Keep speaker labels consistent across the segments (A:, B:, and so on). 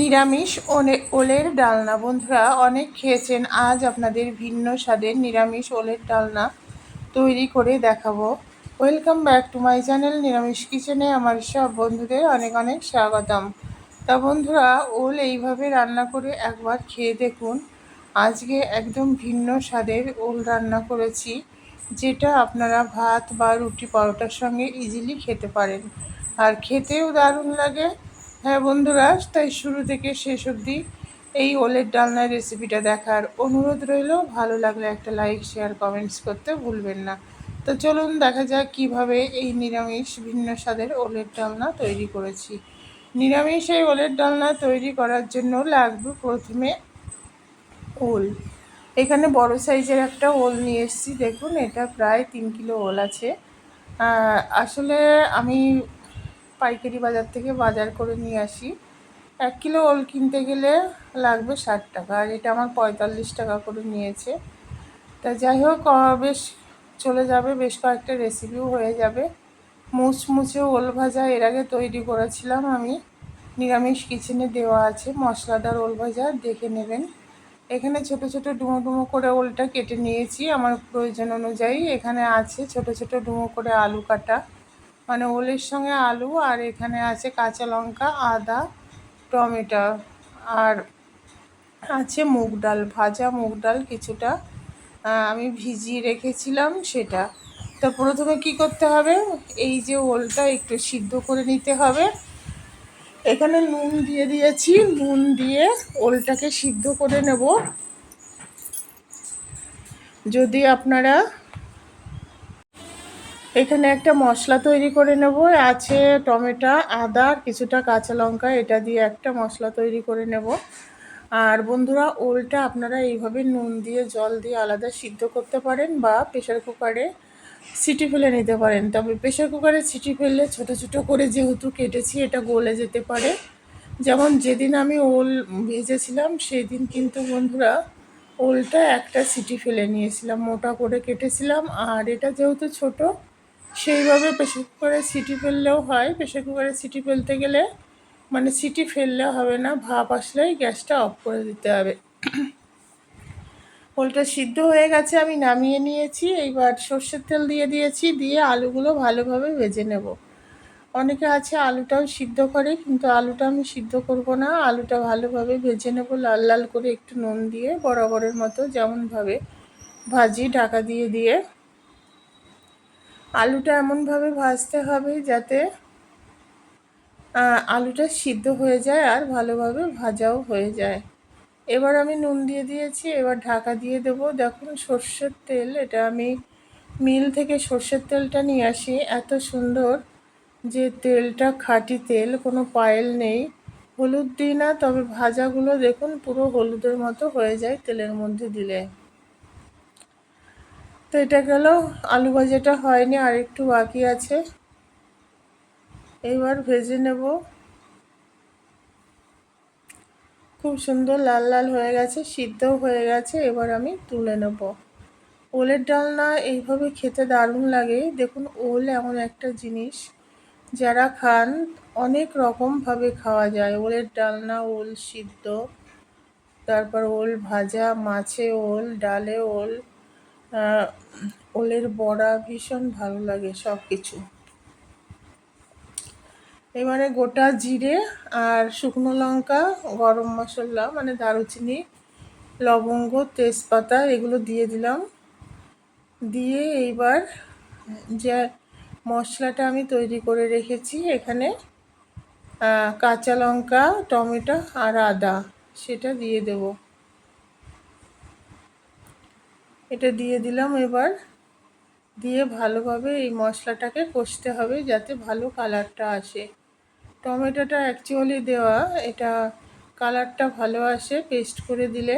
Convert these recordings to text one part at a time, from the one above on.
A: নিরামিষ ওলে, ওলের ডালনা। বন্ধুরা, অনেক খেয়েছেন, আজ আপনাদের ভিন্ন স্বাদের নিরামিষ ওলের ডালনা তৈরি করে দেখাবো। Welcome back to my channel নিরামিষ কিচেনে আমার সব বন্ধুদের অনেক অনেক স্বাগতম। তা বন্ধুরা, ওল এইভাবে রান্না করে একবার খেয়ে দেখুন। আজকে একদম ভিন্ন স্বাদের ওল রান্না করেছি, যেটা আপনারা ভাত বা রুটি, পরোটার সঙ্গে ইজিলি খেতে পারেন। আর খেতেও দারুণ লাগে হ্যাঁ বন্ধুরা, তাই শুরু থেকে শেষ অবধি এই ওলের ডালনার রেসিপিটা দেখার অনুরোধ রইল। ভালো লাগলে একটা লাইক শেয়ার কমেন্টস করতে ভুলবেন না। তো চলুন দেখা যাক কীভাবে এই নিরামিষ ভিন্ন স্বাদের ওলের ডালনা তৈরি করেছি। নিরামিষ এই ওলের ডালনা তৈরি করার জন্য লাগবে প্রথমে ওল। এখানে বড় সাইজের একটা ওল নিয়ে এসেছি। দেখুন, এটা প্রায় তিন কিলো ওল আছে। আসলে আমি পাইকারি বাজার থেকে বাজার করে নিয়ে আসি। এক কিলো ওল কিনতে গেলে লাগবে ষাট টাকা, আর এটা আমার পঁয়তাল্লিশ টাকা করে নিয়েছে। তা যাই হোক বেশ চলে যাবে, বেশ কয়েকটা রেসিপিও হয়ে যাবে। মুচমুচে ওল ভাজা এর আগে তৈরি করেছিলাম আমি। নিরামিষ কিচেনে দেওয়া আছে, মশলাদার ওল ভাজা, দেখে নেবেন। এখানে ছোট ছোট ডুমো ডুমো করে ওলটা কেটে নিয়েছি, আমার প্রয়োজন অনুযায়ী। এখানে আছে ছোট ছোট ডুমো করে আলু কাটা। মানে ওলের সঙ্গে আলু আর এখানে আছে কাঁচা লঙ্কা, আদা, টমেটো আর আছে মুগ ডাল, ভাজা মুগ ডাল কিছুটা। আমি ভিজিয়ে রেখেছিলাম সেটা। তো প্রথমে কি করতে হবে? এই যে ওলটা একটু সিদ্ধ করে নিতে হবে। এখানে নুন দিয়ে দিয়েছি। নুন দিয়ে ওলটাকে সিদ্ধ করে নেব। যদি আপনারা এখানে একটা মশলা তৈরি করে নেব। আছে টমেটো, আদা, কিছুটা কাঁচা লঙ্কা, এটা দিয়ে একটা মশলা তৈরি করে নেব। আর বন্ধুরা, ওলটা আপনারা এইভাবে নুন দিয়ে, জল দিয়ে আলাদা সিদ্ধ করতে পারেন বা প্রেশার কুকারে সিটি ফেলে নিতে পারেন। তবে প্রেশার কুকারে সিটি ফেললে ছোট ছোট করে যেহেতু কেটেছি, এটা গলে যেতে পারে। যেমন যেদিন আমি ওল ভেজেছিলাম সেই দিন কিন্তু বন্ধুরা ওলটা একটা সিটি ফেলে নিয়েছিলাম, মোটা করে কেটেছিলাম। আর এটা যেহেতু ছোট সেইভাবে প্রেশার কুকারে সিটি ফেললেও হয়। প্রেশার কুকারে সিটি ফেলতে গেলে মানে সিটি ফেললে হবে না, ভাপ আসলেই গ্যাসটা অফ করে দিতে হবে। পোলটা সিদ্ধ হয়ে গেছে, আমি নামিয়ে নিয়েছি। এইবার সর্ষের তেল দিয়ে দিয়েছি, দিয়ে আলুগুলো ভালোভাবে ভেজে নেব। অনেকে আছে আলুটাও সিদ্ধ করে, কিন্তু আলুটা আমি সিদ্ধ করব না। আলুটা ভালোভাবে ভেজে নেব, লাল লাল করে একটু নুন দিয়ে, বরাবরের মতো যেমনভাবে ভাজি, ঢাকা দিয়ে দিয়ে। আলুটা এমনভাবে ভাজতে হবে যাতে আলুটা সিদ্ধ হয়ে যায় আর ভালোভাবে ভাজাও হয়ে যায়। এবার আমি নুন দিয়ে দিয়েছি, এবার ঢাকা দিয়ে দেব। দেখুন সর্ষের তেল, এটা আমি মিল থেকে সর্ষের তেলটা নিয়ে আসি। এত সুন্দর যে তেলটা খাঁটি তেল, কোনো পায়েল নেই। হলুদ দিই না, তবে ভাজাগুলো দেখুন পুরো হলুদের মতো হয়ে যায় তেলের মধ্যে দিলে। তো এটা গেল। আলু ভাজাটা হয়নি, আর একটু বাকি আছে। এইবার ভেজে নেব। খুব সুন্দর লাল লাল হয়ে গেছে, সিদ্ধও হয়ে গেছে, এবার আমি তুলে নেব। ওলের ডালনা এইভাবে খেতে দারুণ লাগে। দেখুন, ওল এমন একটা জিনিস। যারা খান, অনেক রকমভাবে খাওয়া যায়। ওলের ডালনা, ওল সিদ্ধ, তারপর ওল ভাজা, মাছে ওল, ডালে ওল। ওলের বড়া ভীষণ ভালো লাগে সব কিছু এবারে গোটা জিরে আর শুকনো লঙ্কা, গরম মশলা মানে দারুচিনি, লবঙ্গ, তেজপাতা, এগুলো দিয়ে দিলাম। দিয়ে এইবার যে মশলাটা আমি তৈরি করে রেখেছি এখানে কাঁচা লঙ্কা, টমেটো আর আদা, সেটা দিয়ে দেব। এটা দিয়ে দিলাম এবার। দিয়ে ভালোভাবে এই মশলাটাকে কষতে হবে যাতে ভালো কালারটা আসে। টমেটোটা অ্যাকচুয়ালি দেওয়া, এটা কালারটা ভালো আসে পেস্ট করে দিলে।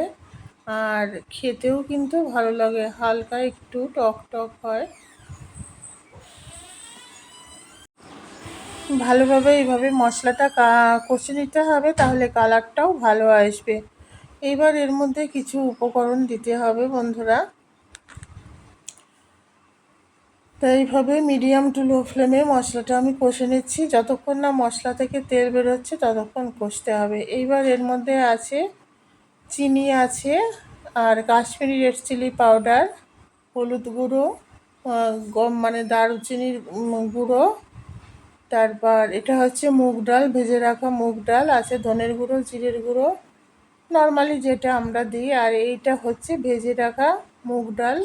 A: আর খেতেও কিন্তু ভালো লাগে, হালকা একটু টক টক হয়। ভালোভাবে এইভাবে মশলাটা কষে নিতে হবে তাহলে কালারটাও ভালো আসবে। এইবার এর মধ্যে কিছু উপকরণ দিতে হবে বন্ধুরা। তো এইভাবে মিডিয়াম টু লো ফ্লেমে মশলাটা আমি কষে নিচ্ছি। যতক্ষণ না মশলা থেকে তেল বেরোচ্ছে, ততক্ষণ কষতে হবে। এইবার এর মধ্যে আছে চিনি আছে আর কাশ্মীরি রেড চিলি পাউডার হলুদ গুঁড়ো গম মানে দারুচিনির গুঁড়ো। তারপর এটা হচ্ছে মুগ ডাল, ভেজে রাখা মুগ ডাল আছে, ধনের গুঁড়ো, জিরের গুঁড়ো। নর্মালি যেটা আমরা দিই, আর এইটা হচ্ছে ভেজে রাখা মুগ ডাল।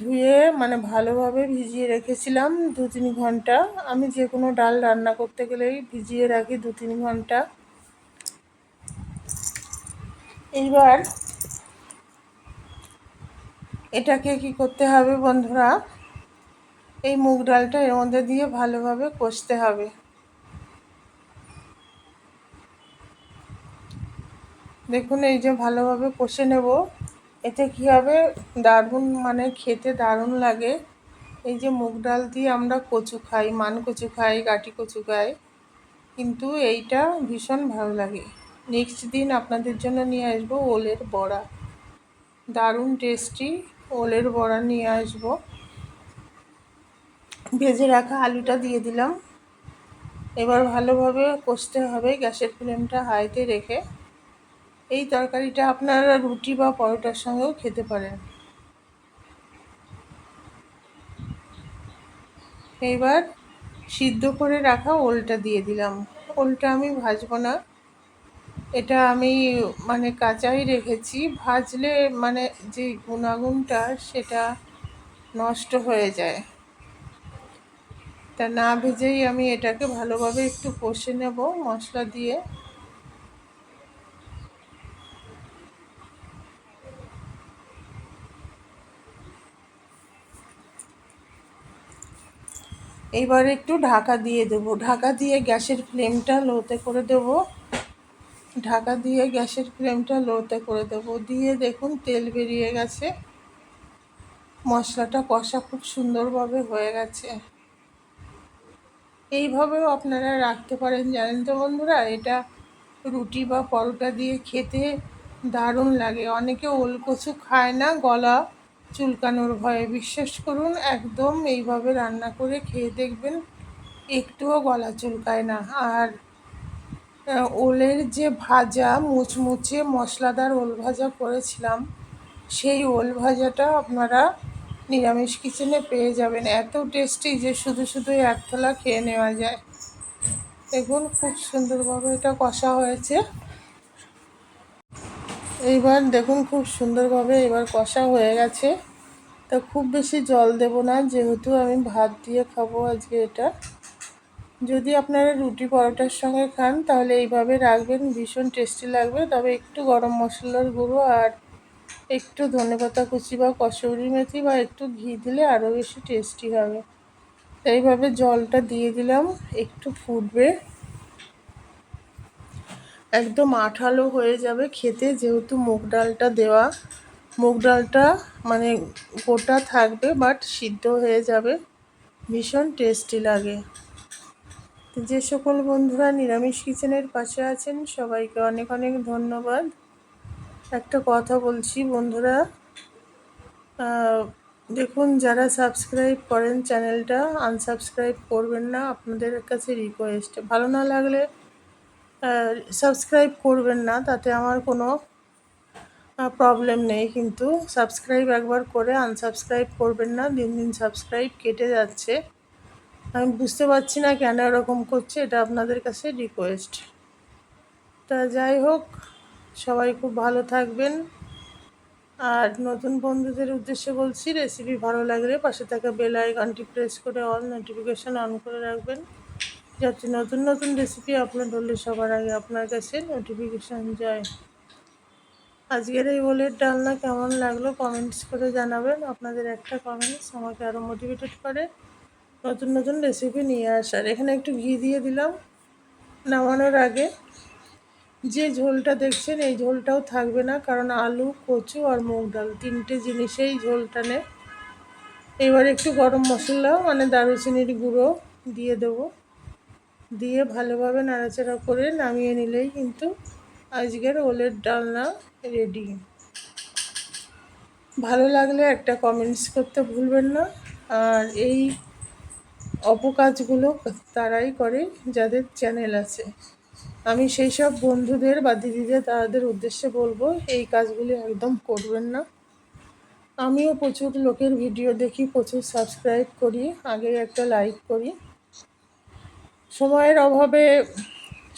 A: ধুয়ে মানে ভালোভাবে ভিজিয়ে রেখেছিলাম দু তিন ঘণ্টা। আমি যে কোনো ডাল রান্না করতে গেলেই ভিজিয়ে রাখি দু তিন ঘণ্টা। এইবার এটাকে কি করতে হবে বন্ধুরা? এই মুগ ডালটা এর মধ্যে দিয়ে ভালোভাবে কষতে হবে। দেখুন এই যে ভালোভাবে কষে নেব। এতে কি হবে? দারুণ মানে খেতে দারুণ লাগে। এই যে মুগ ডাল দিয়ে আমরা কচু খাই, মান কচু খাই, গাটি কচু খাই, কিন্তু এইটা ভীষণ ভালো লাগে। নেক্সট দিন আপনাদের জন্য নিয়ে আসব ওলের বড়া। দারুণ টেস্টি ওলের বড়া নিয়ে আসব। ভেজে রাখা আলুটা দিয়ে দিলাম। এবার ভালোভাবে কষতে হবে, গ্যাসের ফ্লেমটা হাইতে রেখে। এই তরকারিটা আপনারা রুটি বা পরোটার সঙ্গেও খেতে পারেন। এইবার সিদ্ধ করে রাখা ওলটা দিয়ে দিলাম। ওলটা আমি ভাজবো না। এটা আমি মানে কাঁচাই রেখেছি। ভাজলে মানে যে গুণাগুণটা সেটা নষ্ট হয়ে যায়। তা না ভেজেই আমি এটাকে ভালোভাবে একটু কষে নেব মশলা দিয়ে। এইবার একটু ঢাকা দিয়ে দেব। ঢাকা দিয়ে গ্যাসের ফ্লেমটা লোতে করে দেব। ঢাকা দিয়ে গ্যাসের ফ্লেমটা লোতে করে দেব। দিয়ে দেখুন তেল বেরিয়ে গেছে। মশলাটা কষা খুব সুন্দরভাবে হয়ে গেছে। এইভাবেও আপনারা রাখতে পারেন। জানেন তো বন্ধুরা, এটা রুটি বা পরোটা দিয়ে খেতে দারুণ লাগে। অনেকে ওলকচু খায় না গলা। চুলকানোর ভয়ে বিশ্বাস করুন, একদম এইভাবে রান্না করে খেয়ে দেখবেন একটুও গলা চুলকায় না। আর ওলের যে ভাজা, মুচমুচে মশলাদার ওল ভাজা করেছিলাম, সেই ওল ভাজাটা আপনারা নিরামিষ কিচেনে পেয়ে যাবেন। এত টেস্টি যে শুধু শুধু এক থালা খেয়ে নেওয়া যায়। দেখুন, খুব সুন্দরভাবে এটা কষা হয়েছে। এইবার দেখুন খুব সুন্দরভাবে এবার কষা হয়ে গেছে। তো খুব বেশি জল দেব না, যেহেতু আমি ভাত দিয়ে খাব আজকে এটা। যদি আপনারা রুটি পরোটার সঙ্গে খান, তাহলে এইভাবে রাখবেন, ভীষণ টেস্টি লাগবে। তবে একটু গরম মশলার গুঁড়ো আর একটু ধনেপাতা কুচি বা কসৌরি মেথি বা একটু ঘি দিলে আরও বেশি টেস্টি হবে। এইভাবে জলটা দিয়ে দিলাম, একটু ফুটবে। একদম আঠালো হয়ে যাবে খেতে, যেহেতু মুগ ডালটা দেওয়া। মুগ ডালটা মানে গোটা থাকবে বাট সিদ্ধ হয়ে যাবে। ভীষণ টেস্টি লাগে। যে সকল বন্ধুরা নিরামিষ কিচেনের পাশে আছেন, সবাইকে অনেক অনেক ধন্যবাদ। একটা কথা বলছি বন্ধুরা দেখুন, যারা সাবস্ক্রাইব করেন চ্যানেলটা আনসাবস্ক্রাইব করবেন না, আপনাদের কাছে রিকোয়েস্ট ভালো না লাগলে সাবস্ক্রাইব করবেন না, তাতে আমার কোনো প্রবলেম নেই, কিন্তু সাবস্ক্রাইব একবার করে আনসাবস্ক্রাইব করবেন না, দিন দিন সাবস্ক্রাইব কেটে যাচ্ছে। আমি বুঝতে পারছি না কেন এরকম করছে, এটা আপনাদের কাছে রিকোয়েস্ট তা যাই হোক, সবাই খুব ভালো থাকবেন। আর নতুন বন্ধুদের উদ্দেশ্যে বলছি রেসিপি ভালো লাগলে পাশে থাকা বেল আইকনটি প্রেস করে অল নোটিফিকেশান অন করে রাখবেন। যাতে নতুন নতুন রেসিপি আপলোড হলে সবার আগে আপনার কাছে নোটিফিকেশান যায়। আজকের এই ওলের ডালনা কেমন লাগল কমেন্টস করে জানাবেন। আপনাদের একটা কমেন্টস আমাকে আরও মোটিভেটেড করে নতুন নতুন রেসিপি নিয়ে আসার। এখানে একটু ঘি দিয়ে দিলাম নামানোর আগে। যে ঝোলটা দেখছেন এই ঝোলটাও থাকবে না কারণ আলু, কচু আর মুগ ডাল তিনটে জিনিসেই ঝোলটা নেয় এবার একটু গরম মশলা মানে দারুচিনির গুঁড়ো দিয়ে দেবো। দিয়ে ভালোভাবে নাড়াচাড়া করে নামিয়ে নিলেই কিন্তু আজকের ওলের ডালনা রেডি ভালো লাগলে একটা কমেন্টস করতে ভুলবেন না। আর এই অপকাজগুলো তারাই করে যাদের চ্যানেল আছে। আমি সেই সব বন্ধুদের বা দিদিদের তাদের উদ্দেশ্যে বলব, এই কাজগুলি একদম করবেন না। আমিও প্রচুর লোকের ভিডিও দেখি, প্রচুর সাবস্ক্রাইব করি, আগে একটা লাইক করি। সময়ের অভাবে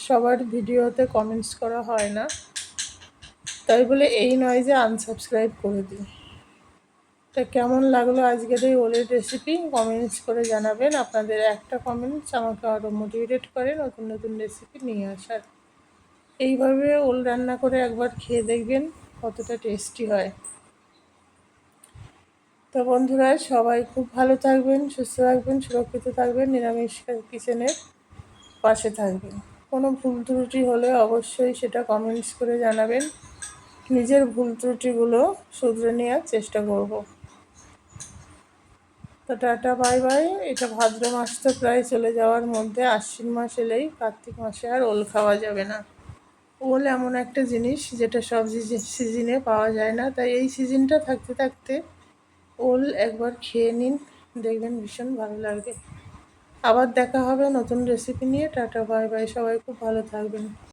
A: সবার ভিডিওতে কমেন্টস করা হয় না। তাই বলে এই নয় যে আনসাবস্ক্রাইব করে দিই। তা কেমন লাগল আজকের এই ওলের রেসিপি কমেন্টস করে জানাবেন। আপনাদের একটা কমেন্টস আমাকে আরও মোটিভেট করে নতুন নতুন রেসিপি নিয়ে আসার। এইভাবে ওল রান্না করে একবার খেয়ে দেখবেন কতটা টেস্টি হয়। তো বন্ধুরা সবাই খুব ভালো থাকবেন, সুস্থ থাকবেন, সুরক্ষিত থাকবেন নিরামিষ কিচেনের পাশে থাকবেন কোনো ভুল ত্রুটি হলে অবশ্যই সেটা কমেন্টস করে জানাবেন। নিজের ভুল ত্রুটিগুলো শুধরে নেওয়ার চেষ্টা করব। তো টাটা বাই বাই এটা ভাদ্র মাস তো প্রায় চলে যাওয়ার মধ্যে আশ্বিন মাস এলেই কার্তিক মাসে আর ওল খাওয়া যাবে না। ওল এমন একটা জিনিস যেটা সব সিজনে পাওয়া যায় না। তাই এই সিজনটা থাকতে থাকতে ওল একবার খেয়ে নিন। দেখবেন ভীষণ ভালো লাগবে আবার দেখা হবে নতুন রেসিপি নিয়ে। টাটা বাই বাই সবাই খুব ভালো থাকবেন।